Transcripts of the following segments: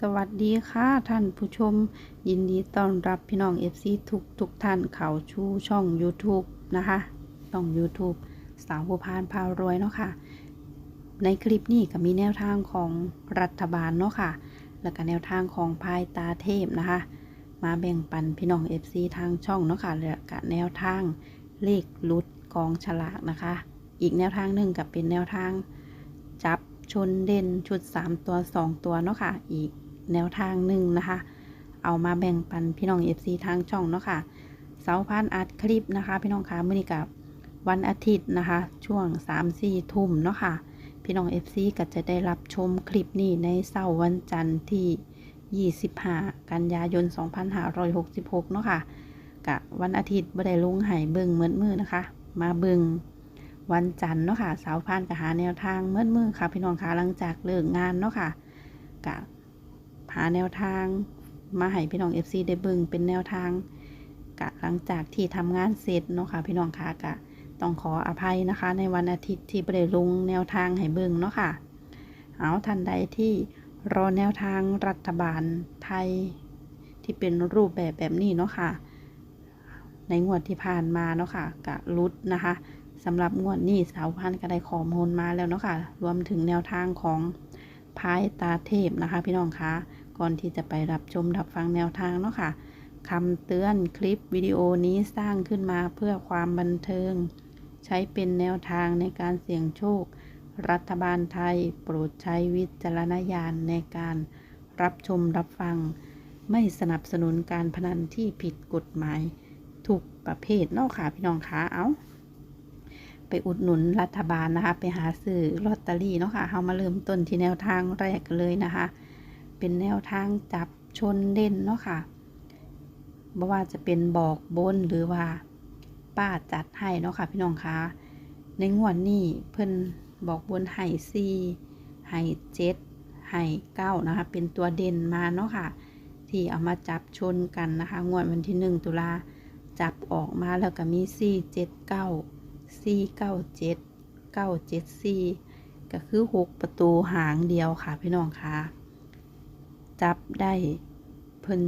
สวัสดีค่ะท่านผู้ชม ยินดีต้อนรับพี่น้อง FC ทุกทุกท่านเข้าชูช่อง YouTube นะคะช่อง YouTube สาวผู้พานพารวยเนาะค่ะ ในคลิปนี้ก็มีแนวทางของรัฐบาลเนาะค่ะ แล้วก็แนวทางของพายตาเทพนะคะ มาแบ่งปันพี่น้อง FC ทางช่องเนาะค่ะแล้วก็แนวทางเลขลุดกองฉลากนะคะ อีกแนวทางหนึ่งกับเป็นแนวทางจับชนเด่นชุด 3 ตัว 2 ตัวเนาะค่ะ อีก แนวทางหนึ่งนะคะ เอามาแบ่งปันพี่น้อง FC ทางช่องเนาะค่ะเสาร์พันอัดคลิปนะคะ พี่น้องคะมื่อนี้กับวันอาทิตย์นะคะ ช่วง3-4ทุ่มเนาะค่ะ พี่น้อง FC ก็จะได้รับชมคลิปนี้ในเสาร์วันจันทร์ที่ 25 กันยายน 2566 เนาะค่ะกะวันอาทิตย์บ่ได้ลงใหายเบิ่งเหมือนมือนะคะ มาเบิ่งวันจันทร์เนาะค่ะสาวพานก็หาแนวทางเมื่อมือค่ะ พี่น้องคะหลังจากเลิกงานเนาะค่ะกะ หาแนวทาง มาให้พี่น้อง FC ได้เบิ่งเป็นแนวทางกะหลังจากที่ทำงานเสร็จเนาะค่ะพี่น้องคะกะต้องขออภัยนะคะ ในวันอาทิตย์ที่ไม่ได้ลงแนวทางให้เบิ่งเนาะค่ะเอาทันใดที่รอแนวทางรัฐบาลไทย ที่เป็นรูปแบบแบบนี้เนาะค่ะ ในงวดที่ผ่านมาเนาะค่ะกะรุดนะคะสำหรับงวดนี้สาวพันธ์ก็ได้ข้อมูลมาแล้วเนาะค่ะ รวมถึงแนวทางของพายตาเทพนะคะ พี่น้องคะ ก่อนที่จะไปรับชมรับฟังแนวทางเนาะค่ะคำเตือนคลิปวิดีโอนี้สร้างขึ้นมาเพื่อความบันเทิง ใช้เป็นแนวทางในการเสี่ยงโชค รัฐบาลไทยโปรดใช้วิจารณญาณในการรับชมรับฟัง ไม่สนับสนุนการพนันที่ผิดกฎหมาย ทุกประเภทเนาะค่ะพี่น้องคะเอาไปอุดหนุนรัฐบาลนะคะ ไปหาซื้อลอตเตอรี่เนาะค่ะเรามาเริ่มต้นที่แนวทางแรกเลยนะคะ เป็นแนวทางจับชนเด่นเนาะค่ะบ่ว่าจะเป็นบอกบนหรือว่าป้าจัดให้เนาะค่ะพี่น้องคะในงวดนี้เพิ่นบอกบนไห่ซีไห่เจ็ดไห่เก้านะคะ เป็นตัวเด่นมาเนาะค่ะ ที่เอามาจับชนกันนะคะ งวดวันที่หนึ่งตุลาจับออกมาแล้วก็มีสี่เจ็ดเก้าสี่เก้าเจ็ดเก้าเจ็ดสี่ก็คือหกประตูหางเดียวค่ะพี่น้องคะ จับได้เพิ่น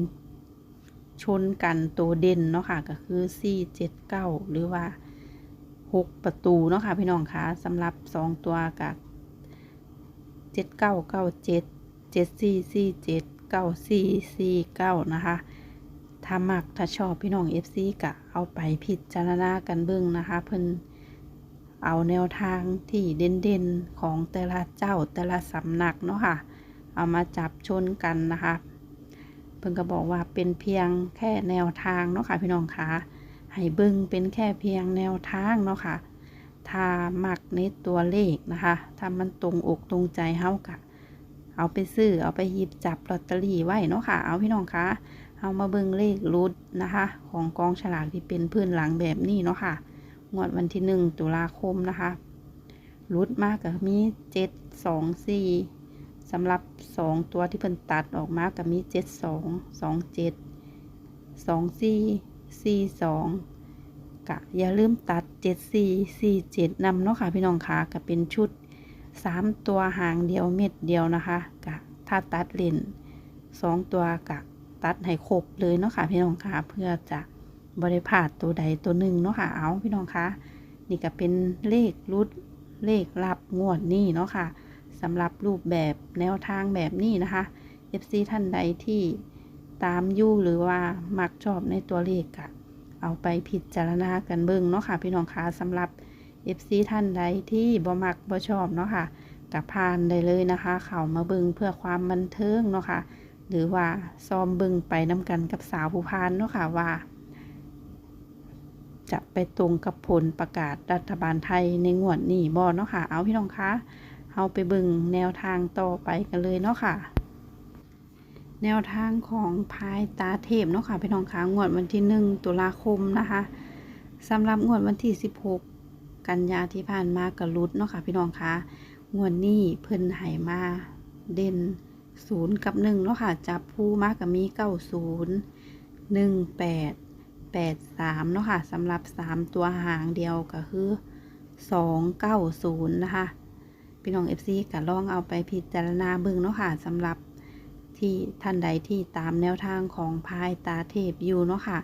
ชนกันตัวเด่นเนาะค่ะก็คือสี่เจ็ดเก้าหรือว่าหกประตูเนาะค่ะพี่น้องคะสำหรับสองตัวกับเจ็ดเก้าเก้าเจ็ดเจ็ดสี่สี่เจ็ดเก้าสี่สี่เก้านะคะถ้ามักถ้าชอบพี่น้อง FC กะเอาไปพิจารณากันเบิ่งนะคะ เพิ่นเอาแนวทางที่เด่นๆของแต่ละเจ้าแต่ละสำนักเนาะค่ะ เอามาจับชนกันนะคะ เพิ่นก็บอกว่าเป็นเพียงแค่แนวทางเนาะค่ะพี่น้องคะให้เบิ่งเป็นแค่เพียงแนวทางเนาะค่ะถ้ามักในตัวเลขนะคะถ้ามันตรงอกตรงใจเฮากะเอาไปซื้อเอาไปหยิบจับลอตเตอรี่ไว้เนาะค่ะ เอาพี่น้องคะเอามาเบิ่งเลขรุดนะคะ ของกองฉลากที่เป็นพื้นหลังแบบนี้เนาะค่ะ งวดวันที่หนึ่งตุลาคมนะคะรุดมากกับมีเจ็ดสองสี่ สำหรับสองตัวที่เพิ่นตัดออกมากับมีเจ็ดสองสองเจ็ดสองสี่สี่สองกะอย่าลืมตัดเจ็ดสี่สี่เจ็ดนำเนาะค่ะพี่น้องคะกับเป็นชุดสามตัวหางเดียวเม็ดเดียวนะคะกะถ้าตัดเลนสองตัวกะตัดให้ครบเลยเนาะค่ะพี่น้องคะเพื่อจะบริพาดตัวใดตัวหนึ่งเนาะค่ะเอาพี่น้องคะนี่ก็เป็นเลขรุดเลขรับงวดนี่เนาะค่ะ สำหรับรูปแบบแนวทางแบบนี้นะคะ FC ท่านใดที่ตามยู่หรือว่ามักชอบในตัวเลขอะเอาไปพิจารณากันเบิ่งเนาะค่ะ พี่น้องคะสำหรับ FC ท่านใดที่บ่มักบ่ชอบเนาะค่ะกับพานได้เลยนะคะ เข้ามาเบิ่งเพื่อความบันเทิงเนาะค่ะ หรือว่าซ้อมเบึงไปน้ำกันกับสาวผู้พานเนาะค่ะว่า จะไปตรงกับผลประกาศรัฐบาลไทยในงวดนี้บอเนาะค่ะ เอาพี่น้องคะ เอาไปเบึงแนวทางต่อไปกันเลยเนาะค่ะ แนวทางของพายตาเทพเนาะค่ะพี่น้องคะงวดวันที่หนึ่งตุลาคมนะคะสำหรับงวดวันที่สิบหกกันยาที่ผ่านมากระลุดเนาะค่ะพี่น้องคะงวดนี้เพิ่นไห่มาเด่นศูนย์กับหนึ่งเนาะค่ะ จับผู้มากกับมีเก้าศูนย์หนึ่งแปดแปดสามเนาะค่ะสำหรับสามตัวหางเดียวก็คือสองเก้าศูนย์นะคะ พี่น้องเอฟซีก็ลองเอาไปพิจารณาเบิ่งเนาะค่ะสำหรับที่ท่านใดที่ตามแนวทางของพายตาเทพอยู่เนาะค่ะ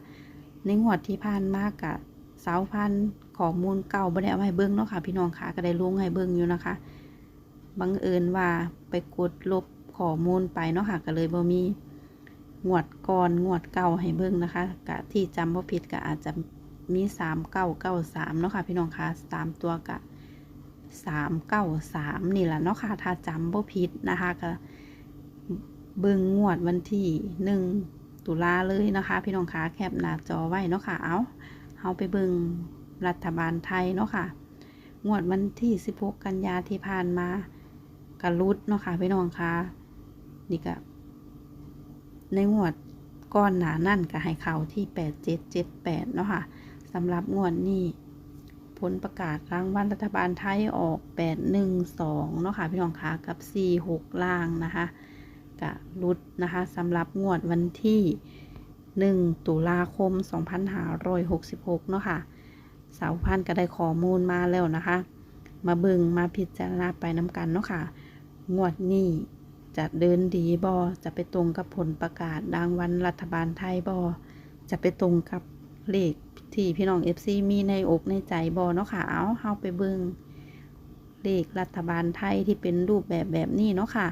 ในงวดที่ผ่านมากกะสาพันข้อมูลเก่าบ่ได้เอามาให้เบิ่งเนาะค่ะ พี่น้องค่ะก็ได้ลงให้เบิ่งอยู่นะคะบังเอิญว่าไปกดลบข้อมูลไปเนาะค่ะก็เลยบ่มีงวดก่อนงวดเก่าให้เบิ่งนะคะกะที่จำบ่ผิดก็อาจจะมีสามเก้าเก้าสามเนาะค่ะพี่น้องค่ะสามตัวกะ สามเก้าสามนี่แหละเนาะค่ะ ถ้าจำบ่ผิดนะคะก็เบิ่งงวดวันที่หนึ่งตุลาเลยนะคะ พี่น้องค่ะแคปหน้าจอไว้เนาะค่ะ เอาเอาไปเบิ่งรัฐบาลไทยเนาะค่ะ งวดวันที่ 16 กันยาที่ผ่านมากระลุดเนาะค่ะพี่น้องค่ะนี่ก็ในงวดก้อนหนานั่นก็ให้เขาที่ 8778 เนาะค่ะสำหรับงวดนี้ ผลประกาศรางวัลรัฐบาลไทยออก 812 เนาะค่ะ พี่น้องคะกับ 46 ล่างนะคะกะลุดนะคะสำหรับงวดวันที่ 1 ตุลาคม 2566 เนาะค่ะสาวพันธ์ก็ได้ข้อมูลมาแล้วนะคะ มาบิ่งมาพิจารณาไปน้ำกันเนาะค่ะ งวดนี้จะเดินดีบอจะไปตรงกับผลประกาศรางวัลรัฐบาลไทยบอจะไปตรงกับเลข ที่พี่น้อง FC มีในอกในใจบอเนาะค่ะ เอาเฮาไปเบิ่งเลขรัฐบาลไทยที่เป็นรูปแบบแบบนี้เนาะค่ะ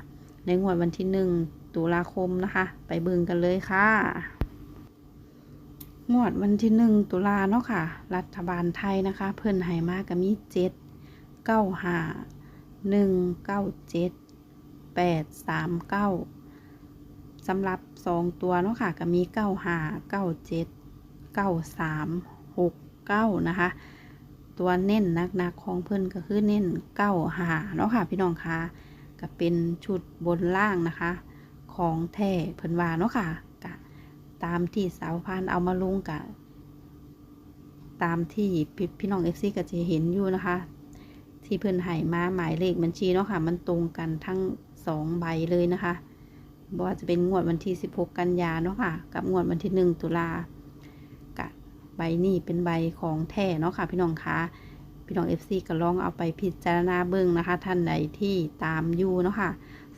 ในงวดวันที่หนึ่งตุลาคมนะคะ ไปเบิ่งกันเลยค่ะ งวดวันที่หนึ่งตุลาเนาะค่ะ รัฐบาลไทยนะคะ เพิ่นให้มาก็มีเจ็ดเก้าห้าหนึ่งเก้าเจ็ดแปดสามเก้าสำหรับสองตัวเนาะค่ะก็มีเก้าห้าเก้าเจ็ด เก้าสามหกเก้านะคะ ตัวเน้นนักๆของเพิ่นก็คือเน้นเก้าหาเนาะค่ะพี่น้องคะก็เป็นชุดบนล่างนะคะ ของแท้เพิ่นว่าเนาะค่ะกะตามที่สาวพานเอามาลุงกะตามที่พี่พี่น้องเอฟซีก็จะเห็นอยู่นะคะ ที่เพื่อนให้มาหมายเลขบัญชีเนาะค่ะ มันตรงกันทั้งสองใบเลยนะคะบอกว่าจะเป็นงวดวันที่ 16 กันยาเนาะค่ะ กับงวดวันที่ 1 ตุลากะ ใบนี้เป็นใบของแท้เนาะค่ะ พี่น้องคะพี่น้อง FC ก็ลองเอาไปพิจารณาเบิ่งนะคะ ท่านใดที่ตามอยู่เนาะค่ะ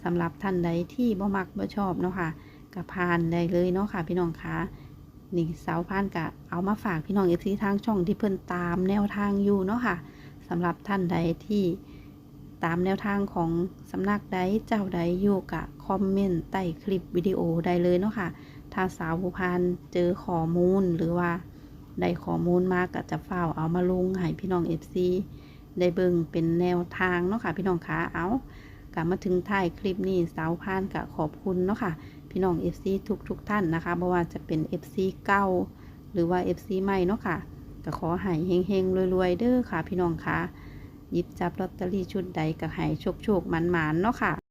สำหรับท่านใดที่บ่มักบ่ชอบเนาะค่ะกับพานได้เลยเนาะค่ะ พี่น้องคะนี่สาวพานกะเอามาฝากพี่น้องเอฟซีทางช่องที่เพิ่นตามแนวทางอยู่เนาะค่ะสำหรับท่านใดที่ตามแนวทางของสำนักใดเจ้าใดอยู่กะคอมเมนต์ใต้คลิปวิดีโอได้เลยเนาะค่ะถ้าสาวผู้พานเจอข้อมูลหรือว่า ได้ข้อมูลมากก็จะเฝ้าเอามาลงให้พี่น้องเอฟซีได้เบิ่งเป็นแนวทางเนาะค่ะ พี่น้องคะเอากลับมาถึงท้ายคลิปนี้สาวพานกะขอบคุณเนาะค่ะ พี่น้อง FC ทุกทุกท่านนะคะไม่ว่าจะเป็น FC เก่าหรือว่า FC ใหม่เนาะค่ะก็ขอให้เฮงๆรวยๆเด้อค่ะ พี่น้องคะหยิบจับลอตเตอรี่ชุดใดก็ให้โชคๆมันๆเนาะค่ะ